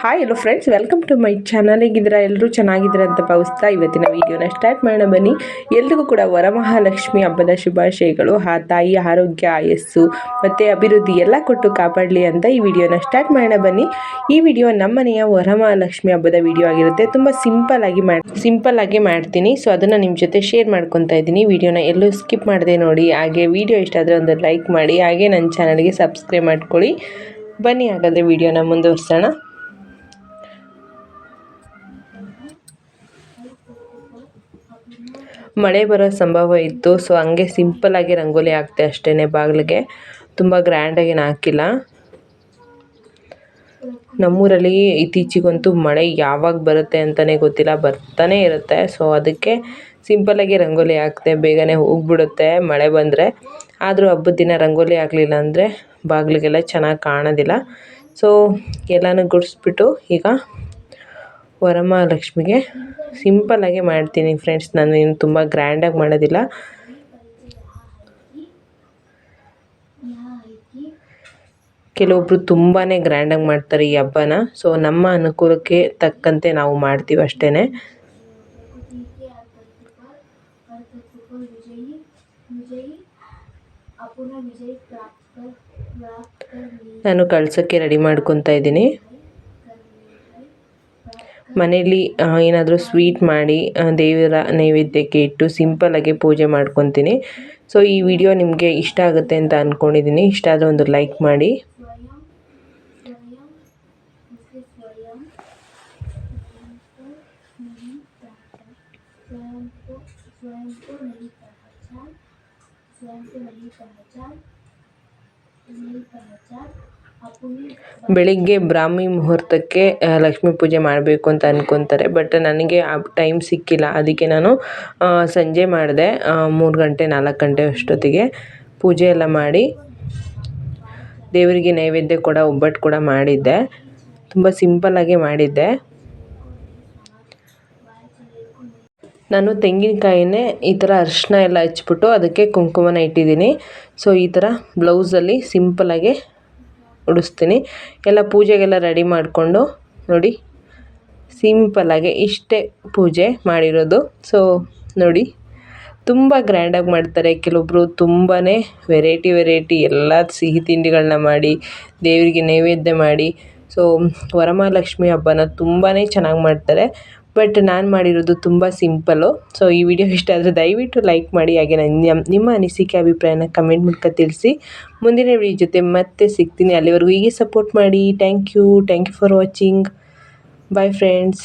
Hi hello friends welcome to my channel ಹೇಗಿದ್ದೀರಾ? ಎಲ್ಲರೂ ಚೆನ್ನಾಗಿದ್ದೀರಾ ಅಂತ ಭಾವಿಸ್ತಾ ಇವತ್ತಿನ ವಿಡಿಯೋನ ಸ್ಟಾರ್ಟ್ ಮಾಡೋಣ ಬನ್ನಿ. ಎಲ್ರಿಗೂ ಕೂಡ ವರಮಹಾಲಕ್ಷ್ಮಿ ಹಬ್ಬದ ಶುಭಾಶಯಗಳು. ಆ ತಾಯಿ ಆರೋಗ್ಯ, ಆಯಸ್ಸು ಮತ್ತು ಅಭಿವೃದ್ಧಿ ಎಲ್ಲ ಕೊಟ್ಟು ಕಾಪಾಡಲಿ ಅಂತ ಈ ವಿಡಿಯೋನ ಸ್ಟಾರ್ಟ್ ಮಾಡೋಣ ಬನ್ನಿ. ಈ ವಿಡಿಯೋ ನಮ್ಮನೆಯ ವರಮಹಾಲಕ್ಷ್ಮಿ ಹಬ್ಬದ ವಿಡಿಯೋ ಆಗಿರುತ್ತೆ. ತುಂಬ ಸಿಂಪಲ್ ಆಗಿ ಮಾಡಿ ಸಿಂಪಲ್ ಆಗಿ ಮಾಡ್ತೀನಿ. ಸೊ ಅದನ್ನು ನಿಮ್ಮ ಜೊತೆ ಶೇರ್ ಮಾಡ್ಕೊತಾ ಇದ್ದೀನಿ. ವಿಡಿಯೋನ ಎಲ್ಲೂ ಸ್ಕಿಪ್ ಮಾಡದೆ ನೋಡಿ. ಹಾಗೆ ವಿಡಿಯೋ ಇಷ್ಟ ಆದರೆ ಒಂದು ಲೈಕ್ ಮಾಡಿ. ಹಾಗೆ ನನ್ನ ಚಾನಲ್ಗೆ ಸಬ್ಸ್ಕ್ರೈಬ್ ಮಾಡ್ಕೊಳ್ಳಿ. ಬನ್ನಿ ಹಾಗಾದರೆ ವಿಡಿಯೋನ ಮುಂದುವರ್ಸೋಣ. ಮಳೆ ಬರೋ ಸಂಭವ ಇತ್ತು. ಸೊ ಹಂಗೆ ಸಿಂಪಲ್ಲಾಗಿ ರಂಗೋಲಿ ಹಾಕ್ತೆ ಅಷ್ಟೇ ಬಾಗಿಲಿಗೆ. ತುಂಬ ಗ್ರ್ಯಾಂಡಾಗೇನು ಹಾಕಿಲ್ಲ. ನಮ್ಮೂರಲ್ಲಿ ಇತ್ತೀಚಿಗಂತೂ ಮಳೆ ಯಾವಾಗ ಬರುತ್ತೆ ಅಂತಲೇ ಗೊತ್ತಿಲ್ಲ. ಬರ್ತಾನೆ ಇರುತ್ತೆ. ಸೊ ಅದಕ್ಕೆ ಸಿಂಪಲ್ಲಾಗಿ ರಂಗೋಲಿ ಹಾಕ್ತೆ ಬೇಗನೆ ಹೋಗ್ಬಿಡುತ್ತೆ ಮಳೆ ಬಂದರೆ. ಆದರೂ ಹಬ್ಬದ ದಿನ ರಂಗೋಲಿ ಹಾಕಲಿಲ್ಲ ಅಂದರೆ ಬಾಗಿಲಿಗೆಲ್ಲ ಚೆನ್ನಾಗಿ ಕಾಣೋದಿಲ್ಲ. ಸೊ ಎಲ್ಲನೂ ಗುಡಿಸ್ಬಿಟ್ಟು ಈಗ ವರಮಹಾಲಕ್ಷ್ಮಿಗೆ ಸಿಂಪಲ್ಲಾಗೆ ಮಾಡ್ತೀನಿ ಫ್ರೆಂಡ್ಸ್ ನಾನು ಏನು ತುಂಬ ಗ್ರ್ಯಾಂಡಾಗಿ ಮಾಡೋದಿಲ್ಲ. ಕೆಲವೊಬ್ಬರು ತುಂಬಾ ಗ್ರ್ಯಾಂಡಾಗಿ ಮಾಡ್ತಾರೆ ಈ ಹಬ್ಬನ. ಸೊ ನಮ್ಮ ಅನುಕೂಲಕ್ಕೆ ತಕ್ಕಂತೆ ನಾವು ಮಾಡ್ತೀವಿ ಅಷ್ಟೇ ನಾನು ಕಳ್ಸೋಕ್ಕೆ ರೆಡಿ ಮಾಡ್ಕೊತಾ ಇದ್ದೀನಿ. ಮನೇಲಿ ಏನಾದರೂ ಸ್ವೀಟ್ ಮಾಡಿ ದೇವರ ನೈವೇದ್ಯಕ್ಕೆ ಇಟ್ಟು ಸಿಂಪಲ್ಲಾಗಿ ಪೂಜೆ ಮಾಡ್ಕೊತೀನಿ. ಸೊ ಈ ವಿಡಿಯೋ ನಿಮಗೆ ಇಷ್ಟ ಆಗುತ್ತೆ ಅಂತ ಅಂದ್ಕೊಂಡಿದ್ದೀನಿ ಇಷ್ಟ ಆದರೆ ಒಂದು ಲೈಕ್ ಮಾಡಿ. ಬೆಳಿಗ್ಗೆ ಬ್ರಾಹ್ಮಿ ಮುಹೂರ್ತಕ್ಕೆ ಲಕ್ಷ್ಮಿ ಪೂಜೆ ಮಾಡಬೇಕು ಅಂತ ಅಂದ್ಕೊತಾರೆ ಬಟ್ ನನಗೆ ಆ ಟೈಮ್ ಸಿಕ್ಕಿಲ್ಲ. ಅದಕ್ಕೆ ನಾನು ಸಂಜೆ ಮಾಡಿದೆ. ಮೂರು ಗಂಟೆ, ನಾಲ್ಕು ಗಂಟೆ ಅಷ್ಟೊತ್ತಿಗೆ ಪೂಜೆ ಎಲ್ಲ ಮಾಡಿ ದೇವರಿಗೆ ನೈವೇದ್ಯ ಕೂಡ, ಒಬ್ಬಟ್ಟು ಕೂಡ ಮಾಡಿದ್ದೆ. ತುಂಬ ಸಿಂಪಲ್ಲಾಗಿ ಮಾಡಿದ್ದೆ. ನಾನು ತೆಂಗಿನಕಾಯಿನೇ ಈ ಥರ ಅರಿಶಿನ ಎಲ್ಲ ಹಚ್ಬಿಟ್ಟು ಅದಕ್ಕೆ ಕುಂಕುಮನ ಇಟ್ಟಿದ್ದೀನಿ. ಸೊ, ಈ ಥರ ಬ್ಲೌಸಲ್ಲಿ ಸಿಂಪಲ್ಲಾಗೆ ಉಡಿಸ್ತೀನಿ. ಎಲ್ಲ ಪೂಜೆಗೆಲ್ಲ ರೆಡಿ ಮಾಡಿಕೊಂಡು ನೋಡಿ ಸಿಂಪಲ್ಲಾಗಿ ಇಷ್ಟೇ ಪೂಜೆ ಮಾಡಿರೋದು. ಸೊ ನೋಡಿ, ತುಂಬ ಗ್ರ್ಯಾಂಡಾಗಿ ಮಾಡ್ತಾರೆ ಕೆಲವೊಬ್ಬರು ತುಂಬಾ ವೆರೈಟಿ ವೆರೈಟಿ ಎಲ್ಲ ಸಿಹಿ ತಿಂಡಿಗಳನ್ನ ಮಾಡಿ, ದೇವರಿಗೆ ನೈವೇದ್ಯ ಮಾಡಿ. ಸೊ ವರಮಹಾಲಕ್ಷ್ಮಿ ಹಬ್ಬನ ತುಂಬಾ ಚೆನ್ನಾಗಿ ಮಾಡ್ತಾರೆ. ಬಟ್ ನಾನು ಮಾಡಿರೋದು ತುಂಬ ಸಿಂಪಲ್ಲು ಸೊ ಈ ವಿಡಿಯೋ ಇಷ್ಟ ಆದರೆ ದಯವಿಟ್ಟು ಲೈಕ್ ಮಾಡಿ, ಹಾಗೆ ನನ್ನ ನಿಮ್ಮ ಅನಿಸಿಕೆ, ಅಭಿಪ್ರಾಯನ ಕಮೆಂಟ್ ಮೂಲಕ ತಿಳಿಸಿ. ಮುಂದಿನ ವಿಡಿಯೋ ಜೊತೆ ಮತ್ತೆ ಸಿಗ್ತೀನಿ. ಅಲ್ಲಿವರೆಗೂ ಹೀಗೆ ಸಪೋರ್ಟ್ ಮಾಡಿ. Thank you thank you for watching bye friends